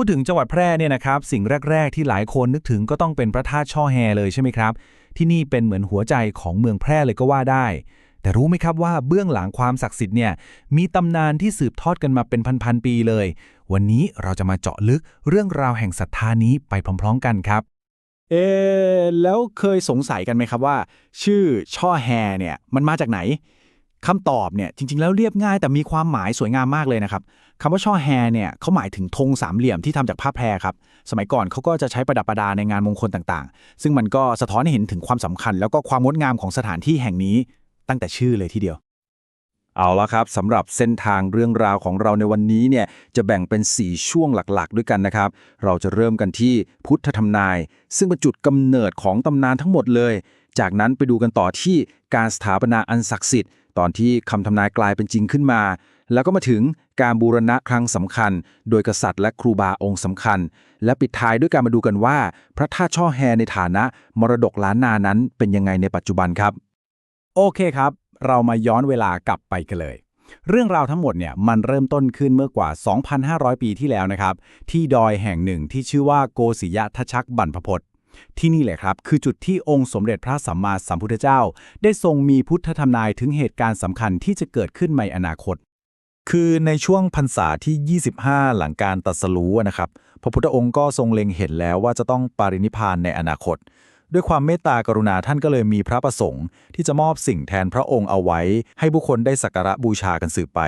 พูดถึงจังหวัดแพร่เนี่ยนะครับสิ่งแรก ๆ ที่หลายคนนึกถึงก็ต้องเป็นพระธาตุช่อแฮเลยใช่ไหมครับ ที่นี่เป็นเหมือนหัวใจของเมืองแพร่เลยก็ว่าได้ แต่รู้ไหมครับว่าเบื้องหลังความศักดิ์สิทธิ์เนี่ยมีตำนานที่สืบทอดกันมาเป็นพันๆปีเลย วันนี้เราจะมาเจาะลึกเรื่องราวแห่งศรัทธานี้ไปพร้อม ๆ กันครับ เอ๊ะแล้วเคยสงสัยกันไหมครับว่า ชื่อช่อแฮเนี่ยมันมาจากไหนคำตอบเนี่ยจริง ๆ แล้วเรียบง่ายแต่มีความหมายสวยงามมากเลยนะครับ คำว่าช่อแฮเนี่ยเขาหมายถึงธงสามเหลี่ยมที่ทำจากผ้าแพรครับ สมัยก่อนเขาก็จะใช้ประดับประดาในงานมงคลต่างๆ ซึ่งมันก็สะท้อนให้เห็นถึงความสำคัญ แล้วก็ความงดงามของสถานที่แห่งนี้ตั้งแต่ชื่อเลยทีเดียว เอาละครับสำหรับเส้นทางเรื่องราวของเราในวันนี้เนี่ยจะแบ่งเป็น 4 ช่วงหลักๆ ด้วยกันนะครับ เราจะเริ่มกันที่พุทธธรรมนาย ซึ่งเป็นจุดกำเนิดของตำนานทั้งหมดเลย จากนั้นไปดูกันต่อที่การสถาปนาอันศักดิ์สิทธิ์ตอนที่คำทำนายกลายเป็นจริงขึ้นมา แล้วก็มาถึงการบูรณะครั้งสำคัญ โดยกษัตริย์และครูบาองค์สำคัญ และปิดท้ายด้วยการมาดูกันว่า พระธาตุช่อแฮในฐานะมรดกล้านนานั้นเป็นยังไงในปัจจุบันครับ โอเคครับ เรามาย้อนเวลากลับไปกันเลยเรื่องราวทั้งหมดเนี่ยมันเริ่มต้นขึ้นเมื่อกว่า 2,500 ปีที่แล้วนะครับ ที่ดอยแห่งหนึ่งที่ชื่อว่าโกศิยะทชักบรรพพตที่นี่แหละครับ คือจุดที่องค์สมเด็จพระสัมมาสัมพุทธเจ้า ได้ทรงมีพุทธธรรมนายถึงเหตุการณ์สำคัญที่จะเกิดขึ้นในอนาคต คือในช่วงพรรษาที่ 25 หลังการตรัสรู้นะครับ พระพุทธองค์ก็ทรงเล็งเห็นแล้วว่าจะต้องปารินิพานในอนาคต ด้วยความเมตตากรุณาท่านก็เลยมีพระประสงค์ ที่จะมอบสิ่งแทนพระองค์เอาไว้ ให้บุคคลได้สักการะบูชากันสืบไป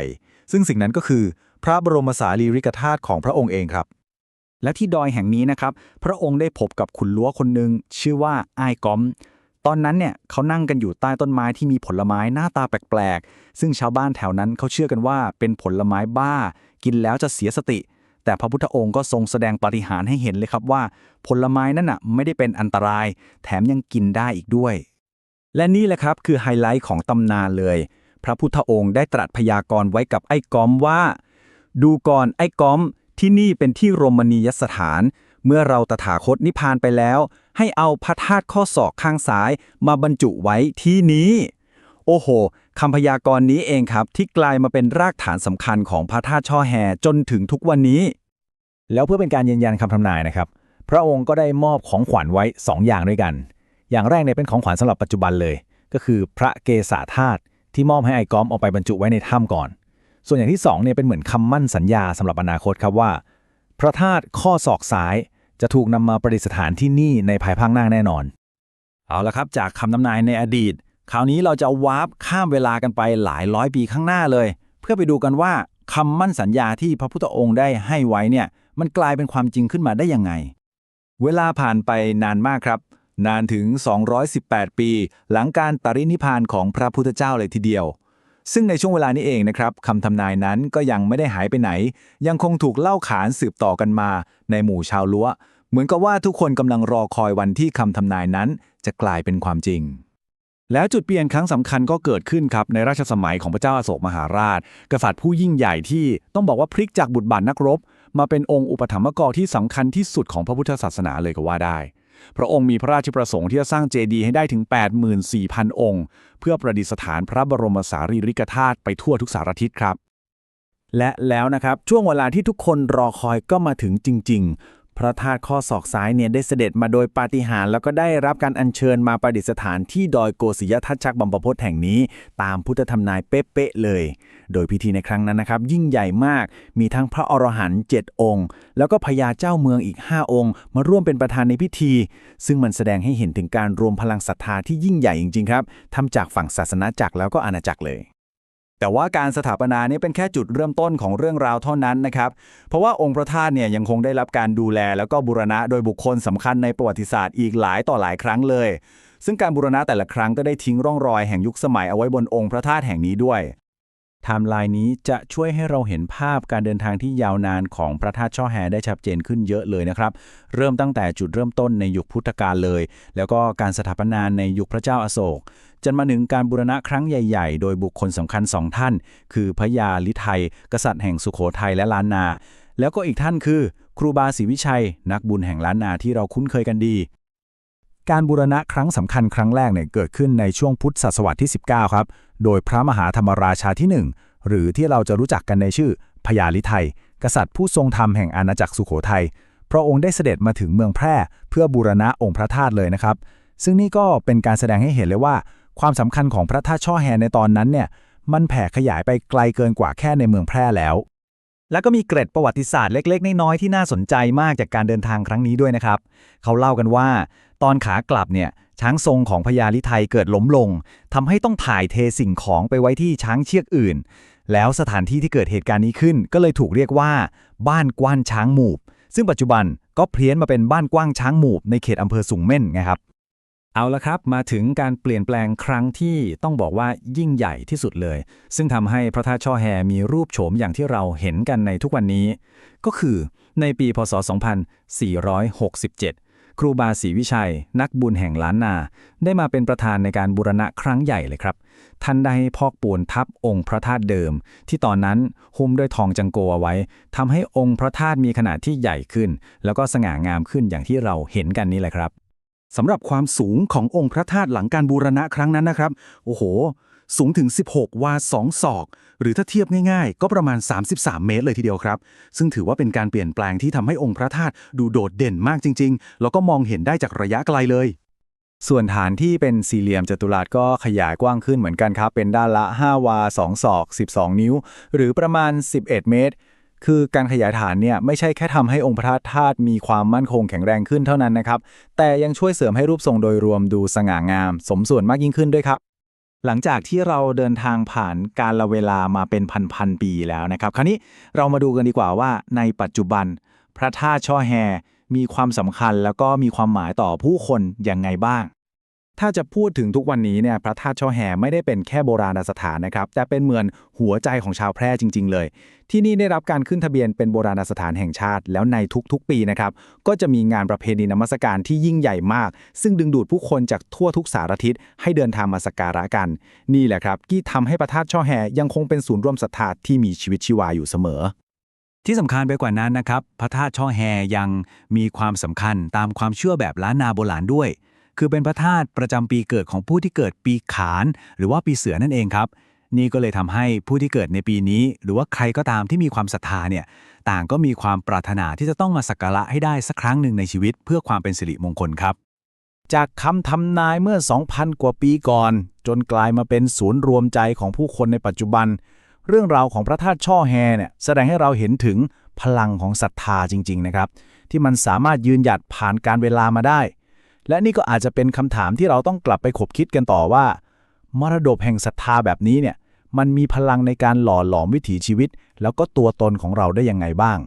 ซึ่งสิ่งนั้นก็คือ พระบรมสารีริกธาตุของพระองค์เองครับ และที่ดอยแห่งนี้นะครับ พระองค์ได้พบกับขุนลัวคนหนึ่งชื่อว่าไอ้ก้อม ตอนนั้นเนี่ยเขานั่งกันอยู่ใต้ต้นไม้ที่มีผลไม้หน้าตาแปลกๆ ซึ่งชาวบ้านแถวนั้นเขาเชื่อกันว่าเป็นผลไม้บ้า กินแล้วจะเสียสติ แต่พระพุทธองค์ก็ทรงแสดงปาฏิหาริย์ให้เห็นเลยครับว่า ผลไม้นั่นน่ะไม่ได้เป็นอันตราย แถมยังกินได้อีกด้วย และนี่แหละครับคือไฮไลท์ของตำนานเลย พระพุทธองค์ได้ตรัสพยากรณ์ไว้กับไอ้ก้อมว่า ดูก่อนไอ้ก้อมที่นี่เป็นที่รมณียสถาน เมื่อเราตถาคตนิพพานไปแล้ว ให้เอาพระธาตุข้อศอกข้างซ้ายมาบรรจุไว้ที่นี้ โอ้โหคำพยากรณ์นี้เองครับ ที่กลายมาเป็นรากฐานสำคัญของพระธาตุช่อแฮจนถึงทุกวันนี้ แล้วเพื่อเป็นการยืนยันคำทำนายนะครับ พระองค์ก็ได้มอบของขวัญไว้ 2 อย่างด้วยกัน อย่างแรกเนี่ยเป็นของขวัญสำหรับปัจจุบันเลย ก็คือพระเกศาธาตุที่มอบให้ไอ้ก้อมเอาไปบรรจุไว้ในถ้ำก่อน ส่วนอย่างที่2เนี่ยเป็นเหมือนคำมั่นสัญญาสำหรับอนาคตครับว่า พระธาตุข้อศอกซ้ายจะถูกนำมาประดิษฐานที่นี่ในภายภาคหน้าแน่นอน เอาละครับ จากคำทำนายในอดีต คราวนี้เราจะวาร์ปข้ามเวลากันไปหลายร้อยปีข้างหน้าเลย เพื่อไปดูกันว่าคำมั่นสัญญาที่พระพุทธองค์ได้ให้ไว้เนี่ย มันกลายเป็นความจริงขึ้นมาได้ยังไง เวลาผ่านไปนานมากครับ นานถึง 218 ปี หลังการตรินิพพานของพระพุทธเจ้าเลยทีเดียว ซึ่งในช่วงเวลานี้เองนะครับคำทำนายนั้นก็ยังไม่ได้หายไปไหน ยังคงถูกเล่าขานสืบต่อกันมา ในหมู่ชาวลัวเหมือนกับว่าทุกคนกำลังรอคอยวันที่คำทำนายนั้น จะกลายเป็นความจริง แล้วจุดเปลี่ยนครั้งสำคัญก็เกิดขึ้นครับ ในราชสมัยของพระเจ้าอาโศกมหาราช กษัตริย์ผู้ยิ่งใหญ่ที่ต้องบอกว่าพลิกจากบุตรบาทนักรบ มาเป็นองค์อุปถัมภกรที่สำคัญที่สุดของพระพุทธศาสนาเลยก็ว่าได้ พระองค์มีพระราชประสงค์ที่จะสร้างเจดีย์ให้ได้ถึง 84,000 องค์ เพื่อประดิษฐานพระบรมสารีริกธาตุไปทั่วทุกสารทิศครับ และแล้วนะครับช่วงเวลาที่ทุกคนรอคอยก็มาถึงจริง ๆ พระธาตุข้อศอกซ้ายเนี่ยได้เสด็จมาโดยปาฏิหาริย์แล้วก็ได้รับการอัญเชิญมาประดิษฐานที่ดอยโกศิยทัชชักบัมพพตแห่งนี้ ตามพุทธธรรมนายเป๊ะๆเลย โดยพิธีในครั้งนั้นนะครับ ยิ่งใหญ่มากมีทั้งพระอรหันต์7องค์ แล้วก็พญาเจ้าเมืองอีก 5 องค์ มาร่วมเป็นประธานในพิธี ซึ่งมันแสดงให้เห็นถึงการรวมพลังศรัทธาที่ยิ่งใหญ่จริงๆครับทำจากฝั่งศาสนาจักรแล้วก็อาณาจักรเลย แต่ว่าการสถาปนานี่เป็นแค่จุดเริ่มต้นของเรื่องราวเท่านั้นนะครับ เพราะว่าองค์พระธาตุเนี่ยยังคงได้รับการดูแล แล้วก็บูรณะโดยบุคคลสำคัญในประวัติศาสตร์อีกหลายต่อหลายครั้งเลย ซึ่งการบูรณะแต่ละครั้งก็ได้ทิ้งร่องรอยแห่งยุคสมัยเอาไว้บนองค์พระธาตุแห่งนี้ด้วยไทม์ไลน์นี้จะช่วยให้เราเห็นภาพการเดินทางที่ยาวนานของพระธาตุช่อแฮได้ชัดเจนขึ้นเยอะเลยนะครับ เริ่มตั้งแต่จุดเริ่มต้นในยุคพุทธกาลเลย แล้วก็การสถาปนาในยุคพระเจ้าอาโศก จนมาถึงการบูรณะครั้งใหญ่ๆ โดยบุคคลสำคัญสองท่าน คือพระยาลิไทย กษัตริย์แห่งสุโขทัยและล้านนา แล้วก็อีกท่านคือ ครูบาศรีวิชัย นักบุญแห่งล้านนาที่เราคุ้นเคยกันดี การบูรณะครั้งสำคัญครั้งแรกเนี่ยเกิดขึ้นในช่วงพุทธศตวรรษที่ 19 ครับ โดยพระมหาธรรมราชาที่ 1 หรือที่เราจะรู้จักกันในชื่อพญาลิไทย กษัตริย์ผู้ทรงธรรมแห่งอาณาจักรสุโขทัยพระองค์ได้เสด็จมาถึงเมืองแพร่ เพื่อบูรณะองค์พระธาตุเลยนะครับ ซึ่งนี่ก็เป็นการแสดงให้เห็นเลยว่า ความสำคัญของพระธาตุช่อแฮในตอนนั้นเนี่ยมันแผ่ขยายไปไกลเกินกว่าแค่ในเมืองแพร่แล้ว แล้วก็มีเกร็ดประวัติศาสตร์เล็กๆ น้อยๆที่น่าสนใจมากจากการเดินทางครั้งนี้ด้วยนะครับ เขาเล่ากันว่า ตอนขากลับเนี่ยช้างทรงของพญาลิไทยเกิดล้มลงทำให้ต้องถ่ายเทสิ่งของไปไว้ที่ช้างเชือกอื่น แล้วสถานที่ที่เกิดเหตุการณ์นี้ขึ้น ก็เลยถูกเรียกว่า บ้านกว้านช้างหมูบ ซึ่งปัจจุบันก็เพี้ยนมาเป็นบ้านกว้างช้างหมูบในเขตอำเภอสูงเม่นไงครับ เอาละครับ มาถึงการเปลี่ยนแปลงครั้งที่ต้องบอกว่ายิ่งใหญ่ที่สุดเลย ซึ่งทำให้พระธาตุช่อแฮมีรูปโฉมอย่างที่เราเห็นกันในทุกวันนี้ ก็คือในปีพศ 2467 ครูบาศรีวิชัย นักบุญแห่งล้านนา ได้มาเป็นประธานในการบูรณะครั้งใหญ่เลยครับ ท่านได้ให้พอกปูนทับองค์พระธาตุเดิม ที่ตอนนั้นหุ้มด้วยทองจังโกเอาไว้ทำให้องค์พระธาตุมีขนาดที่ใหญ่ขึ้น แล้วก็สง่างามขึ้นอย่างที่เราเห็นกันนี่แหละครับ สำหรับความสูงขององค์พระธาตุหลังการบูรณะครั้งนั้นนะครับ โอ้โห สูงถึง 16 วา 2 ศอก หรือถ้าเทียบง่ายๆ ก็ประมาณ 33 เมตรเลยทีเดียวครับ ซึ่งถือว่าเป็นการเปลี่ยนแปลงที่ทำให้องค์พระธาตุดูโดดเด่นมากจริง ๆ แล้วก็มองเห็นได้จากระยะไกลเลย ส่วนฐานที่เป็นสี่เหลี่ยมจัตุรัสก็ขยายกว้างขึ้นเหมือนกันครับ เป็นด้านละ 5 วา 2 ศอก 12 นิ้ว หรือประมาณ 11 เมตร คือการขยายฐานเนี่ยไม่ใช่แค่ทำให้องค์พระธาตุมีความมั่นคงแข็งแรงขึ้นเท่านั้นนะครับ แต่ยังช่วยเสริมให้รูปทรงโดยรวมดูสง่างาม สมส่วนมากยิ่งขึ้นด้วยครับ หลังจากที่เราเดินทางผ่านการละเวลามาเป็นพันๆปีแล้วนะครับ คราวนี้เรามาดูกันดีกว่าว่าในปัจจุบัน พระธาตุช่อแฮมีความสำคัญแล้วก็มีความหมายต่อผู้คนยังไงบ้าง ถ้าจะพูดถึงทุกวันนี้เนี่ยพระธาตุช่อแฮไม่ได้เป็นแค่โบราณสถานนะครับ แต่เป็นเหมือนหัวใจของชาวแพร่จริง ๆ เลย ที่นี่ได้รับการขึ้นทะเบียนเป็นโบราณสถานแห่งชาติ แล้วในทุกๆ ปีนะครับก็จะมีงานประเพณีนมัสการที่ยิ่งใหญ่มาก ซึ่งดึงดูดผู้คนจากทั่วทุกสารทิศให้เดินทางมาสักการะกัน นี่แหละครับที่ทำให้พระธาตุช่อแฮยังคงเป็นศูนย์รวมศรัทธาที่มีชีวิตชีวาอยู่เสมอที่สำคัญไปกว่านั้นนะครับ พระธาตุช่อแฮยังมีความสำคัญตามความเชื่อแบบล้านนาโบราณด้วย คือเป็นพระธาตุประจำปีเกิดของผู้ที่เกิดปีขาน หรือว่าปีเสือนั่นเองครับ นี่ก็เลยทำให้ผู้ที่เกิดในปีนี้ หรือว่าใครก็ตามที่มีความศรัทธาเนี่ยต่างก็มีความปรารถนาที่จะต้องมาสักการะให้ได้สักครั้งหนึ่งในชีวิต เพื่อความเป็นสิริมงคลครับ จากคำทำนายเมื่อ 2,000 กว่าปีก่อน จนกลายมาเป็นศูนย์รวมใจของผู้คนในปัจจุบัน เรื่องราวของพระธาตุช่อแฮเนี่ยแสดงให้เราเห็นถึงพลังของศรัทธาจริง ๆ นะครับ ที่มันสามารถยืนหยัดผ่านการเวลามาได้ และนี่ก็อาจจะเป็นคำถามที่เราต้องกลับไปขบคิดกันต่อว่า มรดกแห่งศรัทธาแบบนี้เนี่ย มันมีพลังในการหล่อหลอมวิถีชีวิต แล้วก็ตัวตนของเราได้ยังไงบ้าง